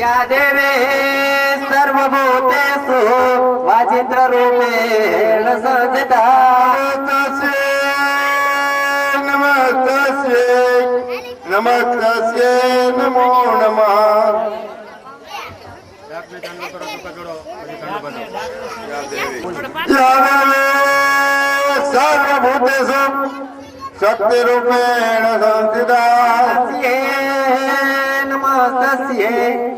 या देवे सर्वभूतेषु वाचित्ररूपेण संस्थिता नमस्तस्य नमस्तस्य नमः नमो नमः। या देवे सर्वभूतेषु शक्तिरूपेण संस्थिता नमः तस्यै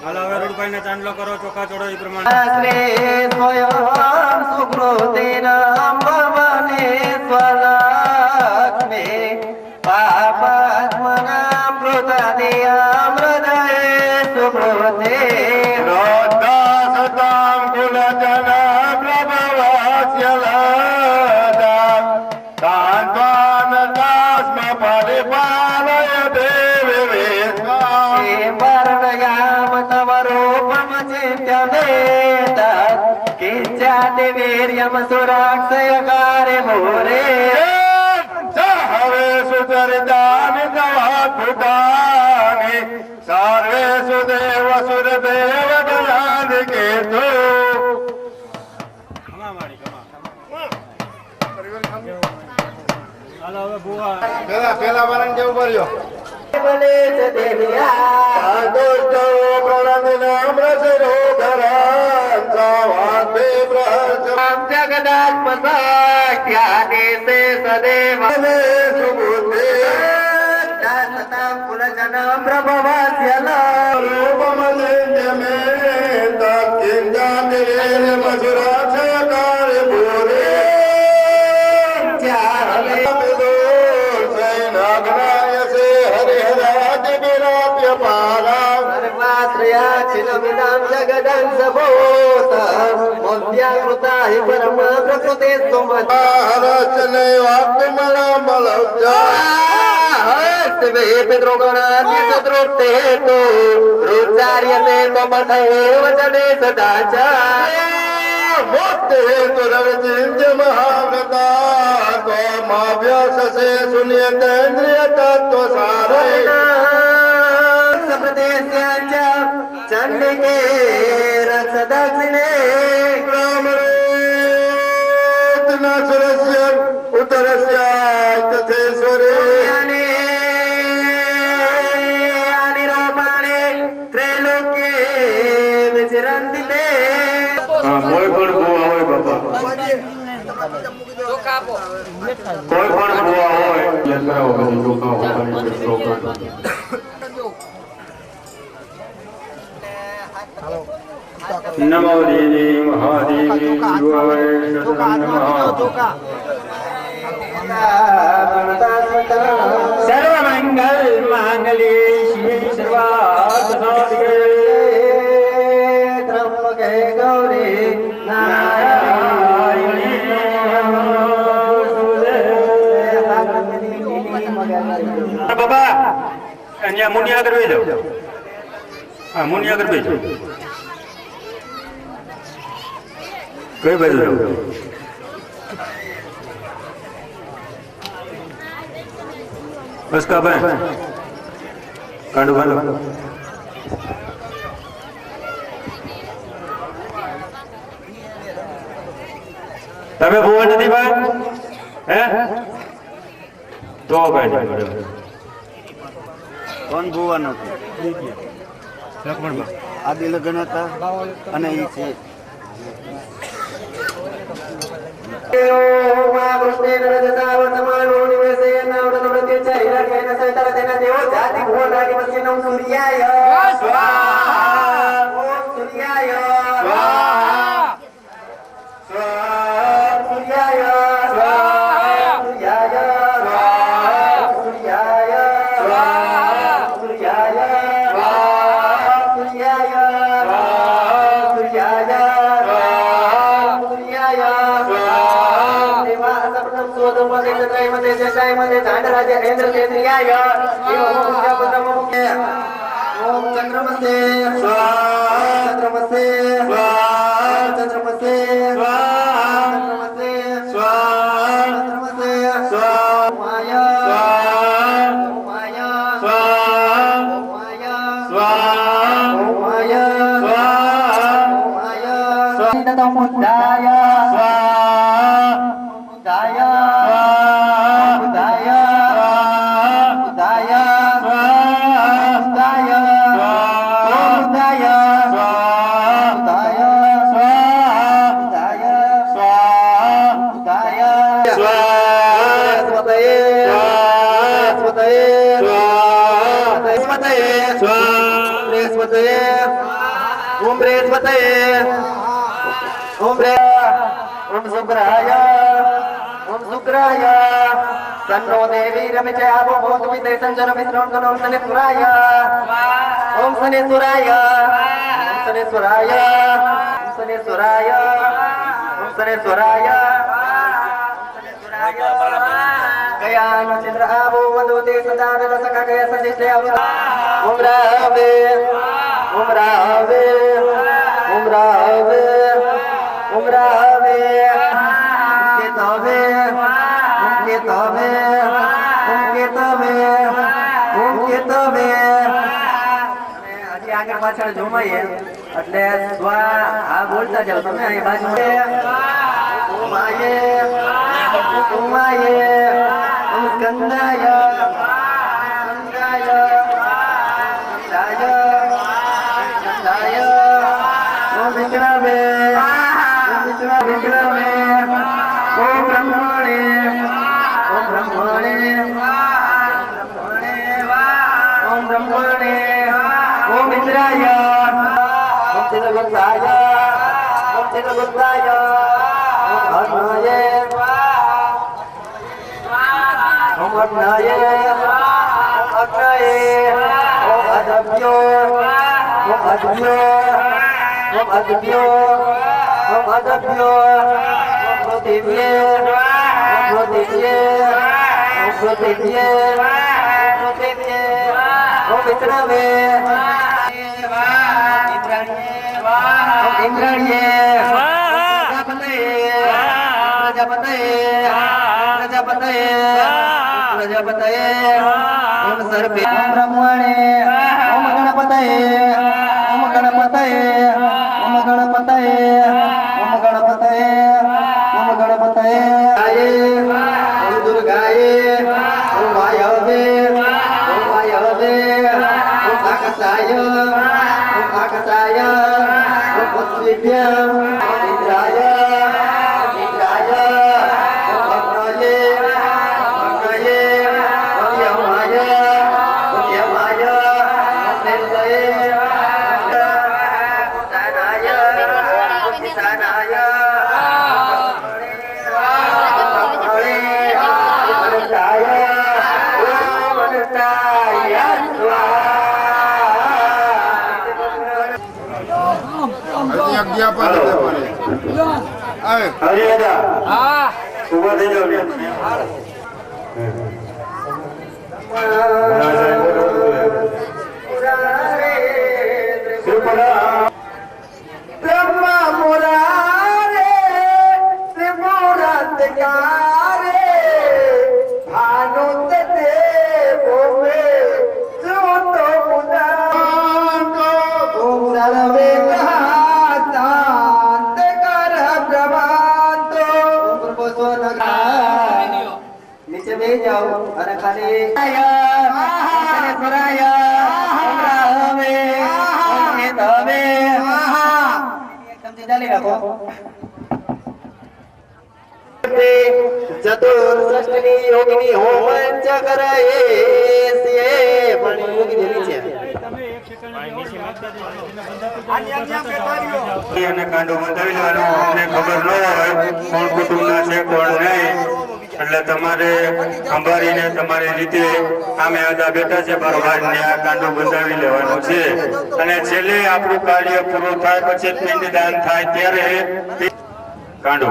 અલાવડા રોડ ભાઈ ને ચાંદલો કરો ચોખા ચોડો એ પ્રમાણે સુકૃતિ રામ ભવાને પાપાત્મના મૃતદે અમૃદય સુકૃતિ રોદા સદામ કુલ જના સુરાક્ષય કારે મોરે. સહવે સુદરદાન ગવાપુદાને સર્વે સુદેવ સુરદેવ ગણાન કેતુ. પેલા પેલા વાળા કેવું કર્યો. ભલે દેવિયા. દોસ્તો પ્રણંદ રસ રો ધરા जगदात्मसाख्यादेशे सदैव. सुबुद्धे सदा पुनजन प्रभवास्य लोपमलिन्द्यमे तत्किञ्जामिरेण मधुरा ಡಂಗಬೋತ ಮವ್ಯಾಕೃತಾಯ ಪರಮ ಪ್ರಕೃತಿ ತುಮ ರಚನೆ ಆತ್ಮನ ಮಲಜ ಪಿತೃಗಣಾದ್ರೋತೆ ತೋ ರುಚಾರ್ಯತೆ ತಮಥೇವ ಜನೆ ಸದಾಚಾರ મોતે તો રવિચિંજ મહાગતા તો માવ્યાસસે સુનિયત ઇન્દ્રિય તત્વ સારે સમદેશ્ય കണ്ണിനെ രസദാസിനെ സുരസ്യം ഉത്തരസ്യ തഥേശ്വരേ કોઈ પણ ભૂવા હોય બાપા કોઈ પણ ભૂવા હોય યાત્રા વગર ચોખા હોય Bapak, ini amunia agar beja. Amunia agar beja. કઈ બાજુ બસ કા ભાઈ? કાંડુ ભાલો તમે ભૂવા નથી ભાઈ? હે? તો ભાઈ કોણ ભુવા નથી? લક્ષ્મણભાઈ. આદિ લગ્ન હતા અને એ છે. Yeah, yeah. Yes, wow. Om Daya Swaha Om Daya Swaha तन्नो देवी रविजयाभो भूतमिते सञ्जनमित्रोन् कनो शनेश्वराय ॐ शनेश्वराय ॐ शनेश्वराय ॐ शनेश्वराय ॐ शनेश्वराय गयान चंद्र आवो वदोते सदा विलसक गय सजिष्टे अवता ॐ रावे ॐ रावे ॐ रावे ॐ रावे પાછળ જોમાઈએ એટલે સ્વા આ બોલતા જાઓ. તમે અહીં બાજુ ઓમાયે ઓમાયે ઓમ સ્કંદાય સ્કંદાય محمد نايه أكايه وأدبيه وأدبيه وأدبيه وأدبيه وأدبيه وأدبيه وأدبيه وأدبيه وإندرانيه ગણપતયે. ઓમ સર્વે બ્રહ્મણે. ઓમ ગણપતયે. વ્યાપાર એટલે પડે અરે દાદા. હા. એટલે તમારે સંભાળીને તમારી રીતે આમે આદા બેઠા છે બરોબર આ કાંડો બંધાવી લેવાનું છે. અને છેલ્લે આપણું કાર્ય પૂરું થાય પછી પિંડદાન થાય ત્યારે કાંડો.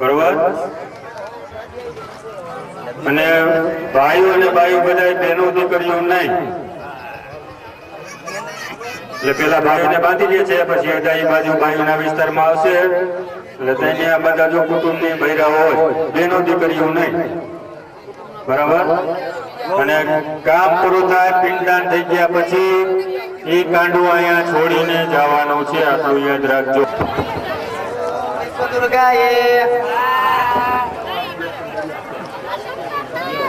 બરોબર? અને ભાઈઓ અને ભાઈઓ બધા બહેનો દીકરીઓ નહીં. એટલે પેલા ભાઈઓને બાંધી દે છે, પછી એ બાજુ ભાઈઓના વિસ્તારમાં આવશે. એટલે તેને બધા જો કુટુંબની ભૈરા હોય, બહેનો દીકરીઓ નહીં. બરાબર? અને કામ પૂરું થાય પિંડદાન થઈ ગયા પછી એ કાંડું અહીંયા છોડીને જવાનું છે આટલું યાદ રાખજો. દુર્ગાએ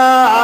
Allah.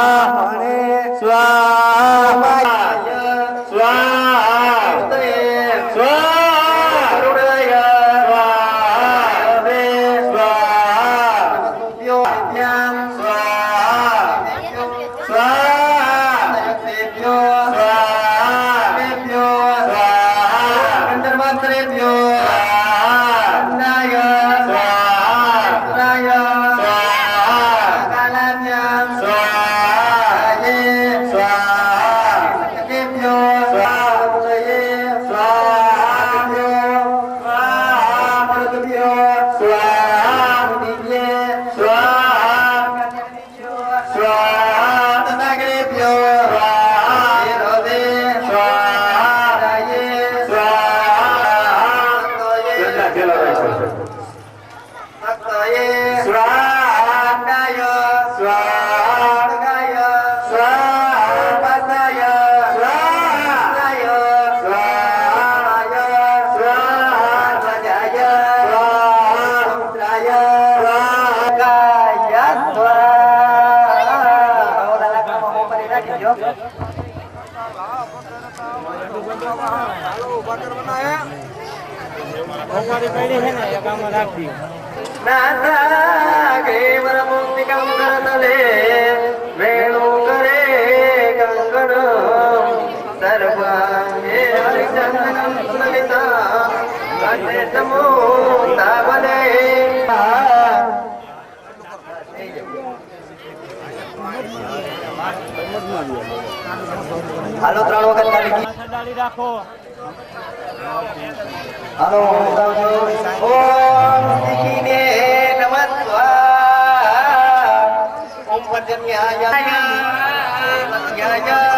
કેવર મુક્તિકમ કરતલે વેણુ કરે કંગણ સર્વાંગે હરિચંદનમ Lalita કંઠે સમો તાવલે Halo terlalu kan kali Halo, halo, om, ini om pacarnya ayah, ayahnya ayah,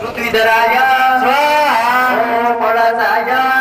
Putri Dara ya, suara saya.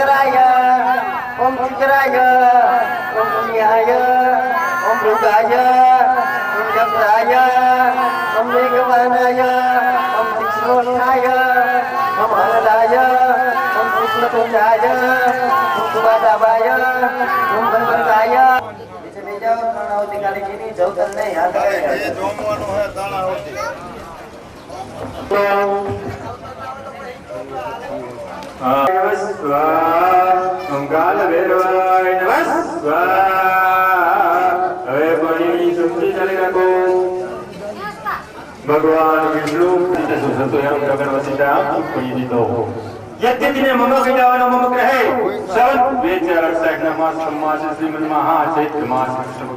Geraya Om Geraya Om Niaya Om Rugaya Om Jagraya Om Degawanaya Om Tiksronaya Om Anadaya Om Kusmatundaya Om Subadabaya Om Benbentaya Bisa jauh karena tinggali gini jauh kan nih ya. Iya, jauh mana ya tanah uti. ભગવાન વિષ્ણુ સુસંતો એમ ગગન કોઈ દીધો મમ ગ્રહે સવન વેચાર સાઈડના માસ સમાસ શ્રીમન મહા ચૈત્ર માસ Krishna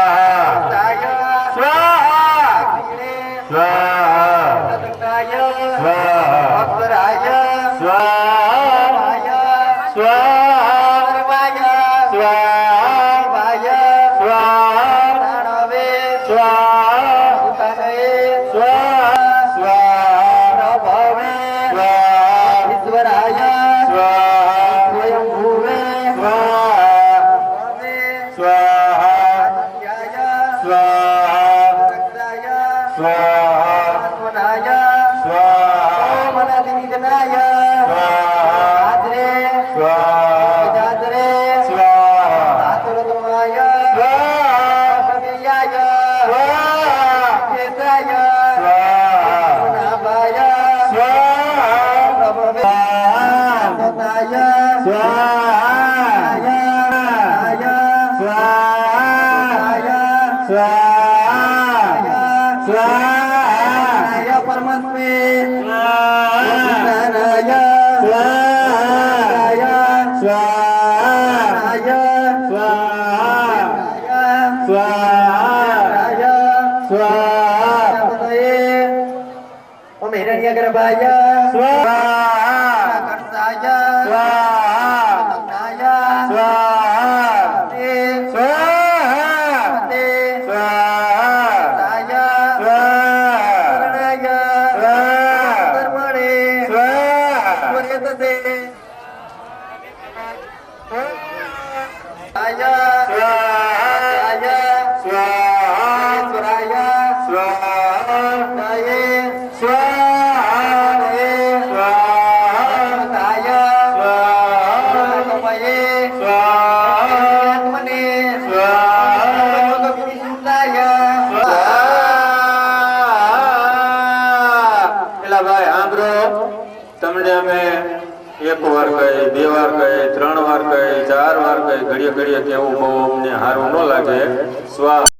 Selamat Selamat Selamat Selamat Selamat 嗯来一 ઘડીએ ઘડીએ કેવું બહુ અમને સારું ન લાગે. સ્વા